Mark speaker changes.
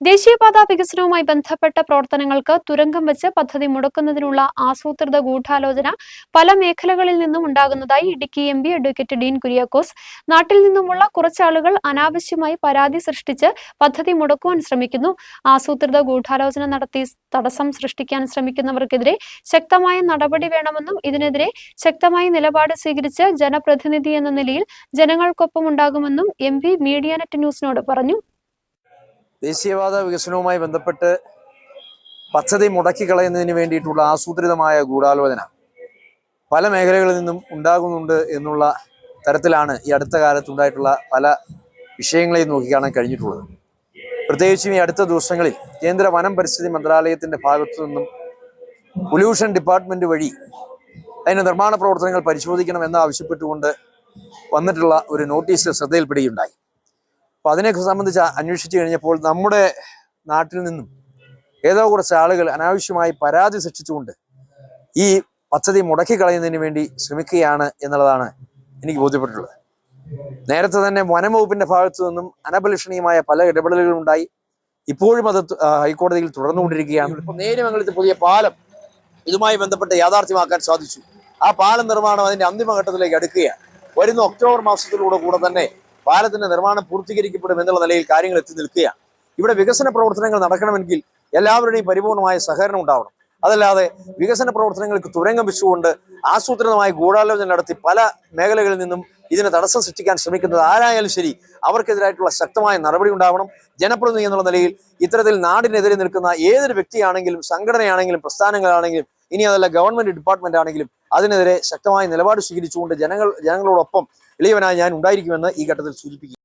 Speaker 1: ദേശീയപാത വികസനവുമായി ബന്ധപ്പെട്ട പ്രവർത്തനങ്ങൾക്ക് തുരങ്കം വെച്ച് പദ്ധതി മുടക്കുന്നതിനുള്ള ആസൂത്രിത ഗൂഢാലോചന പല മേഖലകളിൽ നിന്നും ഉണ്ടാകുന്നതായി Idukki M P advocate Dean Kuriakose. നാട്ടിൽ നിന്നുമുള്ള കുറച്ചാളുകൾ അനാവശ്യമായി പരാതി സൃഷ്ടിച്ച് പദ്ധതി മുടക്കുവാൻ ശ്രമിക്കുന്നു. ആസൂത്രിത ഗൂഢാലോചന നടത്തി തടസ്സം സൃഷ്ടിക്കാൻ ശ്രമിക്കുന്നവർക്കെതിരെ ശക്തമായ നടപടി വേണമെന്നും ഇതിനെതിരെ ശക്തമായ നിലപാട് സ്വീകരിച്ച് ജനപ്രതിനിധി എന്ന നിലയിൽ ജനങ്ങൾക്കൊപ്പം ഉണ്ടാകുമെന്നും എം പി മീഡിയാനെറ്റ് ന്യൂസിനോട് പറഞ്ഞു.
Speaker 2: ദേശീയപാത വികസനവുമായി ബന്ധപ്പെട്ട് പദ്ധതി മുടക്കിക്കളയുന്നതിന് വേണ്ടിയിട്ടുള്ള ആസൂത്രിതമായ ഗൂഢാലോചന പല മേഖലകളിൽ നിന്നും ഉണ്ടാകുന്നുണ്ട് എന്നുള്ള തരത്തിലാണ് ഈ അടുത്ത കാലത്തുണ്ടായിട്ടുള്ള പല വിഷയങ്ങളെയും നോക്കിക്കാണാൻ കഴിഞ്ഞിട്ടുള്ളത്. പ്രത്യേകിച്ചും ഈ അടുത്ത ദിവസങ്ങളിൽ കേന്ദ്ര വനം പരിസ്ഥിതി മന്ത്രാലയത്തിന്റെ ഭാഗത്തു നിന്നും പൊല്യൂഷൻ ഡിപ്പാർട്ട്മെന്റ് വഴി അതിന്റെ നിർമ്മാണ പ്രവർത്തനങ്ങൾ പരിശോധിക്കണം എന്ന് ആവശ്യപ്പെട്ടുകൊണ്ട് വന്നിട്ടുള്ള ഒരു നോട്ടീസ് ശ്രദ്ധയിൽപ്പെടുകയുണ്ടായി. അപ്പൊ അതിനെ സംബന്ധിച്ച് അന്വേഷിച്ചു കഴിഞ്ഞപ്പോൾ നമ്മുടെ നാട്ടിൽ നിന്നും ഏതോ കുറച്ച് ആളുകൾ അനാവശ്യമായി പരാതി സൃഷ്ടിച്ചുകൊണ്ട് ഈ പദ്ധതി മുടക്കിക്കളയുന്നതിന് വേണ്ടി ശ്രമിക്കുകയാണ് എന്നുള്ളതാണ് എനിക്ക് ബോധ്യപ്പെട്ടിട്ടുള്ളത്. നേരത്തെ തന്നെ വനംവകുപ്പിന്റെ ഭാഗത്തു നിന്നും അനപലക്ഷണീയമായ പല ഇടപെടലുകളും ഉണ്ടായി. ഇപ്പോഴും അത് ഹൈക്കോടതിയിൽ തുടർന്നുകൊണ്ടിരിക്കുകയാണ്. ഇപ്പൊ നേര്യമംഗലത്ത് പുതിയ പാലം ഇതുമായി ബന്ധപ്പെട്ട് യാഥാർത്ഥ്യമാക്കാൻ സാധിച്ചു. ആ പാലം നിർമ്മാണം അതിന്റെ അന്തിമഘട്ടത്തിലേക്ക് അടുക്കുകയാണ്. വരുന്ന ഒക്ടോബർ മാസത്തിലൂടെ കൂടെ തന്നെ പാലത്തിന്റെ നിർമ്മാണം പൂർത്തീകരിക്കപ്പെടും എന്നുള്ള നിലയിൽ കാര്യങ്ങൾ എത്തി നിൽക്കുകയാണ്. ഇവിടെ വികസന പ്രവർത്തനങ്ങൾ നടക്കണമെങ്കിൽ എല്ലാവരുടെയും പരിപൂർണമായ സഹകരണം ഉണ്ടാവണം. അതല്ലാതെ വികസന പ്രവർത്തനങ്ങൾക്ക് തുരങ്കം വെച്ചുകൊണ്ട് ആസൂത്രിതമായ ഗൂഢാലോചന നടത്തി പല മേഖലകളിൽ നിന്നും ഇതിനെ തടസ്സം സൃഷ്ടിക്കാൻ ശ്രമിക്കുന്നത് ആരായാലും ശരി അവർക്കെതിരായിട്ടുള്ള ശക്തമായ നടപടി ഉണ്ടാവണം. ജനപ്രതിനിധി എന്നുള്ള നിലയിൽ ഇത്തരത്തിൽ നാടിനെതിരെ നിൽക്കുന്ന ഏതൊരു വ്യക്തിയാണെങ്കിലും സംഘടനയാണെങ്കിലും പ്രസ്ഥാനങ്ങളാണെങ്കിലും ഇനി അതല്ല ഗവൺമെന്റ് ഡിപ്പാർട്ട്മെന്റ് ആണെങ്കിലും അതിനെതിരെ ശക്തമായ നിലപാട് സ്വീകരിച്ചുകൊണ്ട് ജനങ്ങൾ ജനങ്ങളോടൊപ്പം ഇളയവനായി ഞാൻ ഉണ്ടായിരിക്കുമെന്ന് ഈ ഘട്ടത്തിൽ സൂചിപ്പിക്കുന്നു